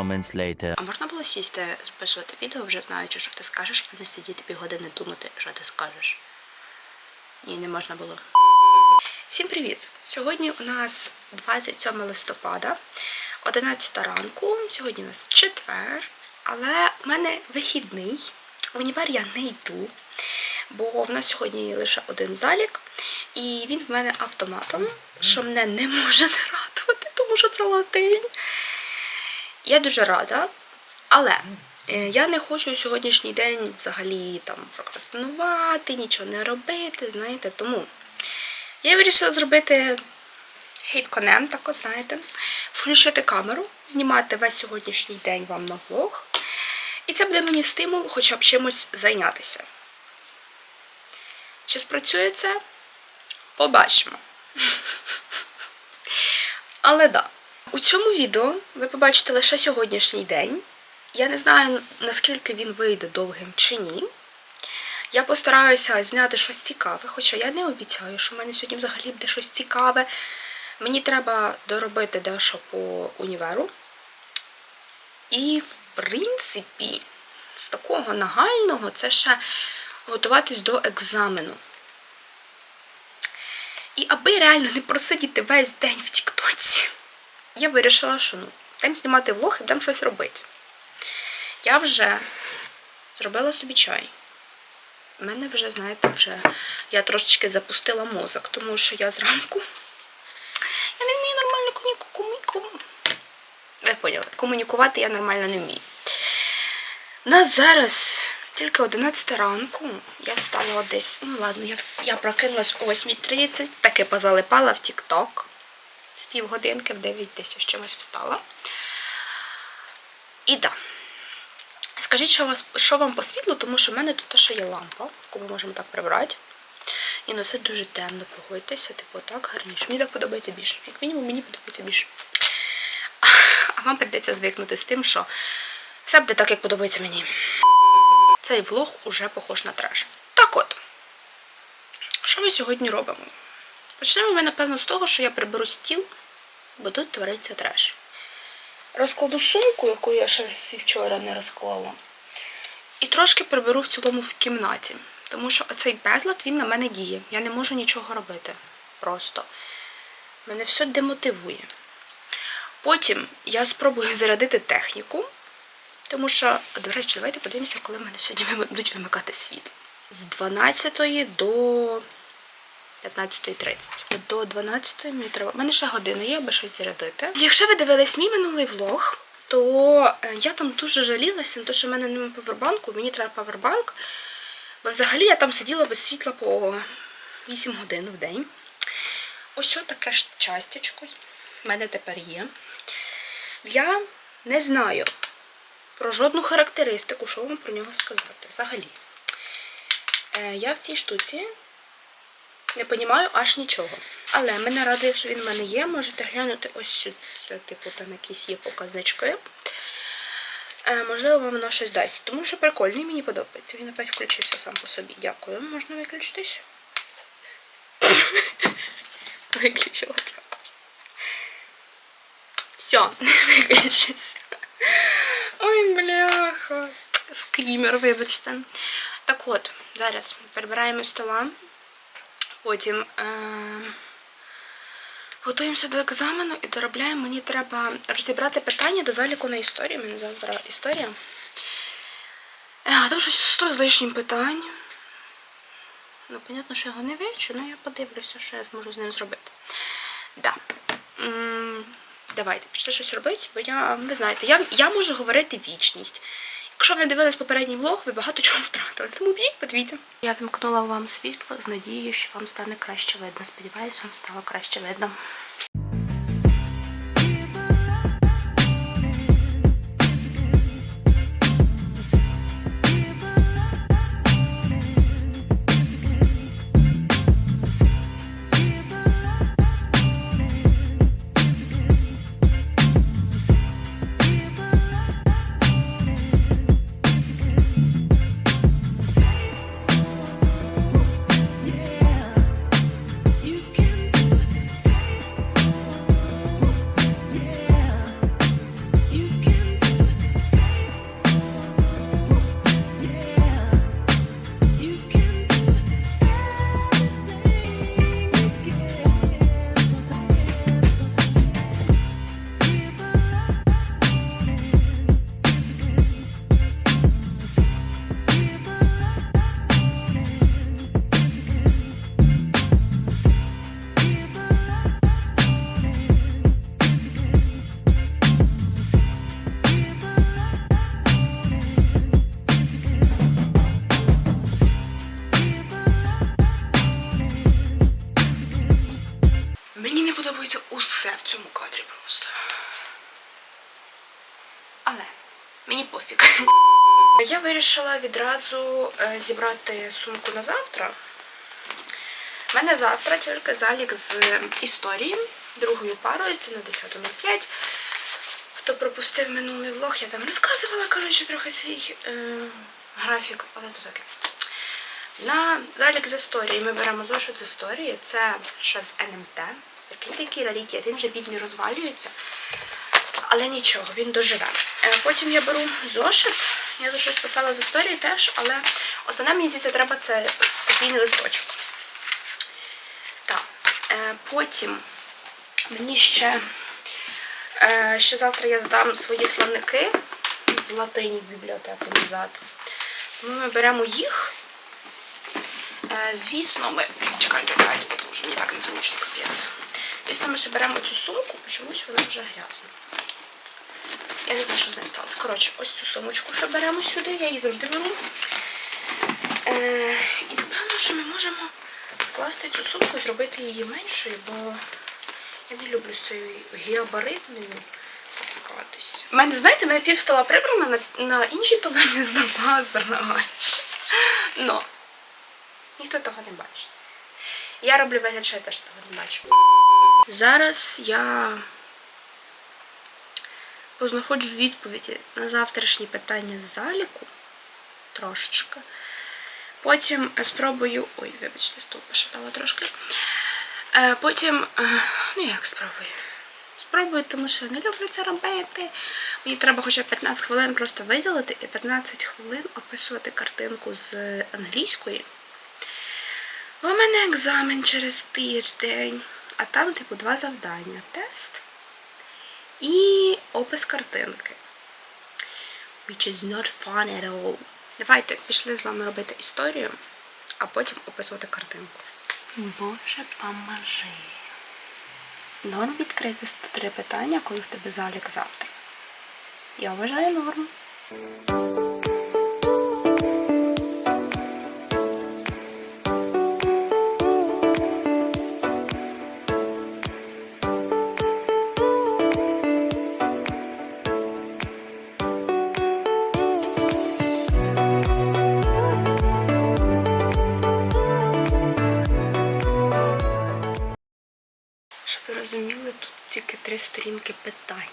Moments later. А можна було сісти, записувати відео, вже знаючи, що ти скажеш, а не сидіти півгодини думати, що ти скажеш. Ні, не можна було. Всім привіт! Сьогодні у нас 27 листопада, 11 ранку. Сьогодні у нас четвер, але у мене вихідний. В універ я не йду, бо в нас сьогодні є лише один залік, і він в мене автоматом, що мене не може не радувати, тому що це латинь. Я дуже рада, але е, я не хочу сьогоднішній день взагалі там прокрастинувати, нічого не робити, знаєте, тому я вирішила зробити хейт-конем, так от, знаєте, включити камеру, знімати весь сьогоднішній день вам на влог. І це буде мені стимул хоча б чимось зайнятися. Чи спрацює це? Побачимо. Але да. У цьому відео ви побачите лише сьогоднішній день. Я не знаю, наскільки він вийде довгим чи ні. Я постараюся зняти щось цікаве, хоча я не обіцяю, що в мене сьогодні взагалі буде щось цікаве. Мені треба доробити дещо по універу. І, в принципі, з такого нагального це ще готуватись до екзамену. І аби реально не просидіти весь день в Тіктоці, я вирішила, що ну, будемо знімати влог і будемо щось робити. Я вже зробила собі чай. У мене вже, знаєте, вже я трошечки запустила мозок, тому що я зранку я не вмію нормально комуніку. Ви поняли, комунікувати я нормально не вмію. Нас зараз тільки 11 ранку. Я встала десь, ну ладно, я, я прокинулась о 8.30, таки позалипала в TikTok. З півгодинки в 9 десь чимось встала. І да. Скажіть, що, вас, що вам по світлу, тому що в мене тут ще є лампа, яку ми можемо так прибрати. І ну це дуже темно, погодьтеся, типу так гарніше. Мені так подобається більше. Як мінімум, мені подобається більше. А вам прийдеться звикнути з тим, що все буде так, як подобається мені. Цей влог уже похож на треш. Так от, що ми сьогодні робимо? Почнемо ми, напевно, з того, що я приберу стіл, бо тут твориться треш. Розкладу сумку, яку я ще вчора не розклала. І трошки приберу в цілому в кімнаті. Тому що оцей безлад, він на мене діє. Я не можу нічого робити. Просто. Мене все демотивує. Потім я спробую зарядити техніку. Тому що, до речі, давайте подивимося, коли в мене сьогодні будуть вимикати світло. З 12 до 15.30. До 12 мені треба. У мене ще година є, аби щось зарядити. Якщо ви дивились мій минулий влог, то е, я там дуже жалілася на те, що в мене немає павербанку, мені треба павербанк. Бо взагалі я там сиділа без світла по 8 годин в день. Ось таке ж частячко в мене тепер є. Я не знаю про жодну характеристику, що вам про нього сказати взагалі. Е, я в цій штуці не розумію аж нічого. Але мене радує, що він в мене є. Можете глянути ось сюди. Це, типу, там якісь є показнички. Е, можливо, вам воно щось дасть. Тому що прикольний, мені подобається. Він опять включився сам по собі. Дякую. Можна виключитись? Виключила. Все, виключився. Ой, бляха. Скрімер, вибачте. Так от, зараз перебираємо стола. Потім е- готуємося до екзамену і доробляємо. Мені треба розібрати питання до заліку на історію. Мені завтра історія. Е, там щось 100 з лишнім питань. Ну, понятно, що я його не вивчу, але я подивлюся, що я зможу з ним зробити. Да. Давайте, пішли щось робити, бо я, ви знаєте, я, я можу говорити вічність. Якщо ви не дивились попередній влог, ви багато чого втратили. Тому бій, подивіться. Я вимкнула вам світло з надією, що вам стане краще видно. Сподіваюся, вам стало краще видно. Мені подобається усе в цьому кадрі просто. Але мені пофіг. Я вирішила відразу е, зібрати сумку на завтра. У мене завтра тільки залік з історії другою парою, це на 10.05. Хто пропустив минулий влог, я там розказувала, коротше, трохи свій е, графік, але то таке. На залік з історії ми беремо зошит з історії, це ще з НМТ. Прикиньте, який раритет, він вже бідний розвалюється. Але нічого, він доживе. Е, Потім я беру зошит. Я за щось писала з історії теж, але основне мені звідси треба це подвійний листочок. Так. Е, Потім мені ще, е, ще завтра я здам свої словники з латині в бібліотеку назад. Тому ми беремо їх. Звісно, ми. Чекайте, гайс, тому що мені так незручно капець. Звісно, ми ще беремо цю сумку, чомусь вона вже грязна. Я не знаю, що з нею сталося. Коротше, ось цю сумочку ще беремо сюди, я її завжди беру. Е, і напевно, що ми можемо скласти цю сумку зробити її меншою, бо я не люблю з цією геобаритною таскатись. У мене, знаєте, мене пів стола прибрана на, на іншій половині замазана. Но ніхто того не бачить. Я роблю вигляд, що я теж того не бачу. Зараз я познаходжу відповіді на завтрашні питання з заліку трошечки. Потім е, спробую. Ой, вибачте, стул пошатала трошки. Е, Потім, е, ну як спробую? Спробую, тому що я не люблю це робити. Мені треба хоча б 15 хвилин просто виділити і 15 хвилин описувати картинку з англійської. Бо У мене екзамен через тиждень, а там, типу, два завдання: тест і опис картинки. Which is not fun at all. Давайте пішли з вами робити історію, а потім описувати картинку. Боже, поможи. Норм відкрити 103 питання, коли в тебе залік завтра. Я вважаю норм. Щоб ви розуміли, тут тільки три сторінки питань.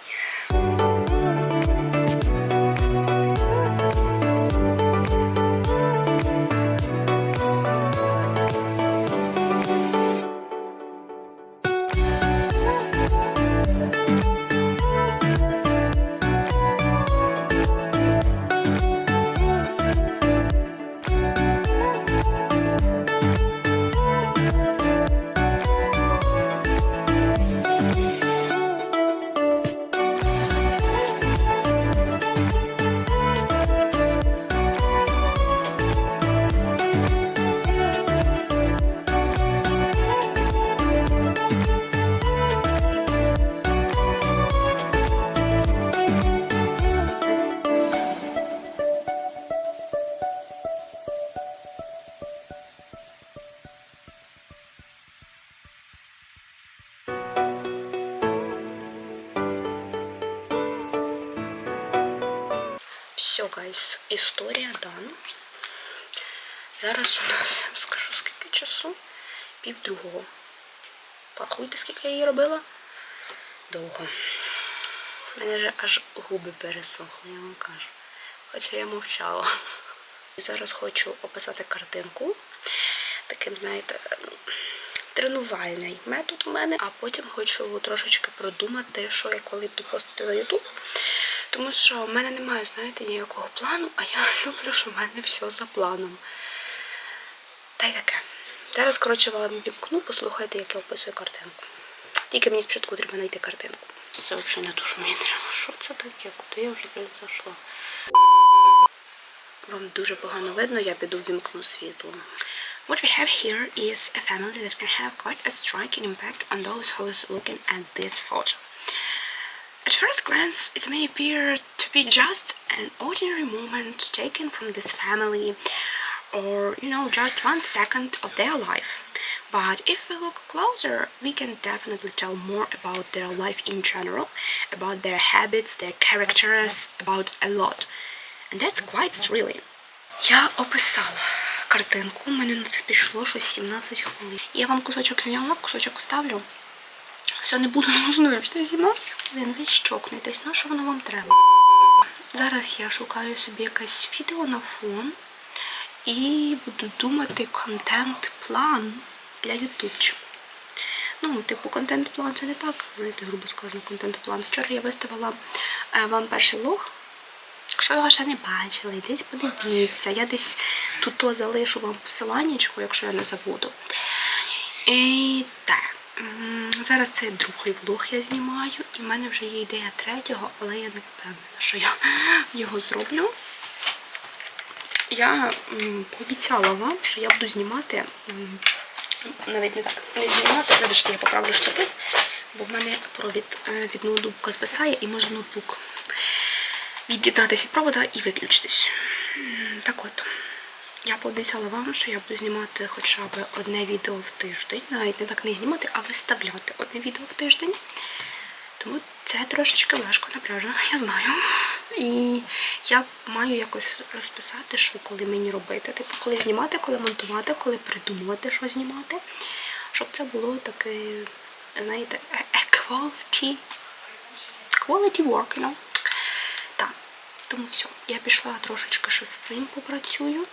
Все, гайс, історія дана. Зараз у нас, я вам скажу, скільки часу? Пів другого. Порахуйте, скільки я її робила? Довго. У мене вже аж губи пересохли, я вам кажу. Хоча я мовчала. Зараз хочу описати картинку. Таким, знаєте, ну, тренувальний метод у мене, а потім хочу трошечки продумати, що я коли буду постити на YouTube. Тому що в мене немає, знаєте, ніякого плану, а я люблю, що в мене все за планом. Та й таке. Зараз, коротше, вам вімкну, послухайте, як я описую картинку. Тільки мені спочатку треба знайти картинку. Це взагалі не то, що мені треба. Що це таке? Куди я вже блін, зайшла? Вам дуже погано видно, я піду ввімкну світло. What we have here is a family that can have quite a striking impact on those who's looking at this photo. At first glance, it may appear to be just an ordinary moment taken from this family, or, you know, just one second of their life. But if we look closer, we can definitely tell more about their life in general, about their habits, their characters, about a lot. And that's quite thrilling. Я описала картинку, у мене на це пішло щось 17 хвилин. Я вам кусочок зняла, кусочок оставлю. Все не буду нужно вивчити 17 хвилин. Ви щокнетесь, на що воно вам треба? Зараз я шукаю собі якесь відео на фон і буду думати контент-план для ютубчику. Ну, типу, контент-план це не так, знаєте, грубо сказано, контент-план. Вчора я виставила е, вам перший влог. Якщо його ще не бачили, йдіть подивіться. Я десь тут то залишу вам посиланнячко, якщо я не забуду. І так. Зараз це другий влог я знімаю, і в мене вже є ідея третього, але я не впевнена, що я його зроблю. Я пообіцяла вам, що я буду знімати, навіть не так, не знімати, вибачте, я поправлю штатив, бо в мене провід е, від ноутбука звисає і може ноутбук від'єднатися від провода і виключитись. Так от, я пообіцяла вам, що я буду знімати хоча б одне відео в тиждень. Навіть не так не знімати, а виставляти одне відео в тиждень. Тому це трошечки важко напряжно, я знаю. І я маю якось розписати, що коли мені робити. Типу, коли знімати, коли монтувати, коли придумувати, що знімати. Щоб це було таке, знаєте, a- a quality, quality work, you know? Так, тому все. Я пішла трошечки ще з цим попрацюю.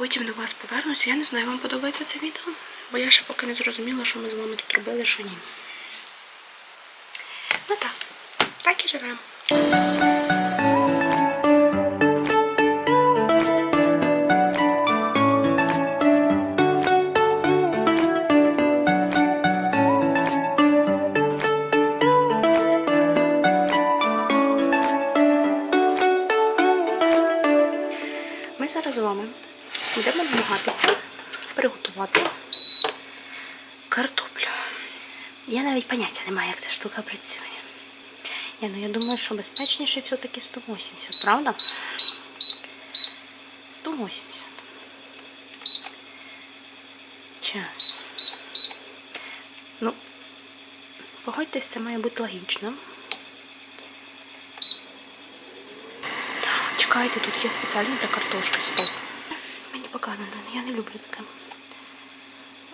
Потім до вас повернуся. Я не знаю, вам подобається це відео, бо я ще поки не зрозуміла, що ми з вами тут робили, що ні. Ну так, так і живемо. Що безпечніше все-таки 180, правда? 180. Час. Ну, погодьтесь, це має бути логічно. Чекайте, тут є спеціально для картошки стоп. Мені погано, я не люблю таке.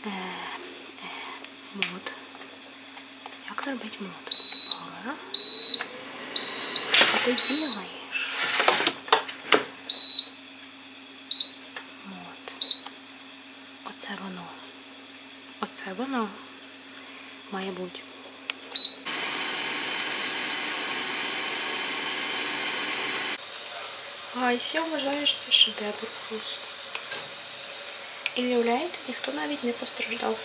Е, е, мод. Як зробити мод? Пара. Що ти делаєш? Оце воно. Оце воно. Має бути. Я вважаю, що це шедевр просто. І уявляєте, ніхто навіть не постраждав.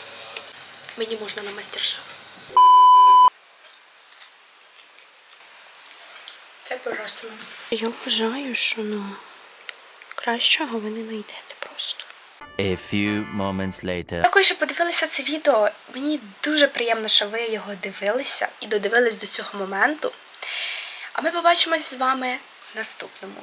Мені можна на мастер-шеф. Я вважаю, що ну кращого ви не знайдете просто. A few moments later. Дякую, що подивилися це відео. Мені дуже приємно, що ви його дивилися і додивились до цього моменту. А ми побачимось з вами в наступному.